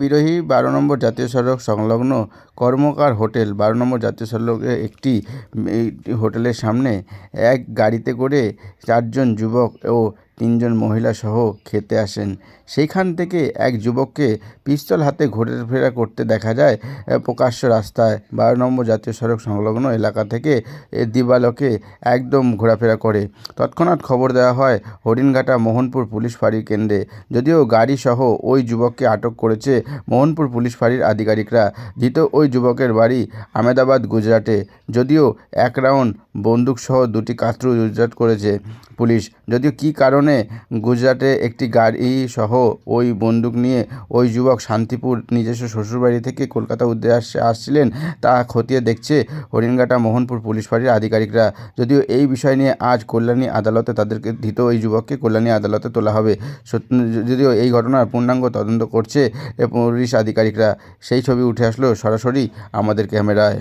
বিরোহী বারো নম্বর জাতীয় সড়ক সংলগ্ন কর্মকার হোটেল বারো নম্বর জাতীয় সড়কে একটি হোটেলের সামনে এক গাড়িতে করে চারজন যুবক ও তিনজন মহিলা সহ খেতে আসেন। সেইখান থেকে এক যুবককে পিস্তল হাতে ঘোরাফেরা করতে দেখা যায় প্রকাশ্য রাস্তায়। বারো নম্বর জাতীয় সড়ক সংলগ্ন এলাকা থেকে এ, দিবালোকে একদম ঘোরাফেরা করে। তৎক্ষণাৎ খবর দেওয়া হয় হরিণঘাটা মোহনপুর পুলিশ ফাঁড়ির কেন্দ্রে। যদিও গাড়ি সহ ওই যুবককে আটক করেছে মোহনপুর পুলিশ ফাঁড়ির আধিকারিকরা ধৃত ওই যুবকের বাড়ি আমেদাবাদ গুজরাটে। যদিও এক রাউন্ড বন্দুকসহ দুটি কাতরু উদ্ধার করেছে পুলিশ। যদিও কী কারণে গুজরাটে একটি গাড়ি সহ ওই বন্দুক নিয়ে ওই যুবক শান্তিপুর নিজস্ব শ্বশুরবাড়ি থেকে কলকাতা উদ্দেশ্যে আসছিলেন। তা খতিয়ে দেখছে হরিণঘাটা মোহনপুর পুলিশ ফাঁড়ির আধিকারিকরা। যদিও এই বিষয় নিয়ে আজ কল্যাণী আদালতে তাদেরকে ধৃত ওই যুবককে কল্যাণী আদালতে তোলা হবে। যদিও এই ঘটনার পূর্ণাঙ্গ তদন্ত করছে পুলিশ আধিকারিকরা। সেই ছবি উঠে আসলো সরাসরি আমাদের ক্যামেরায়।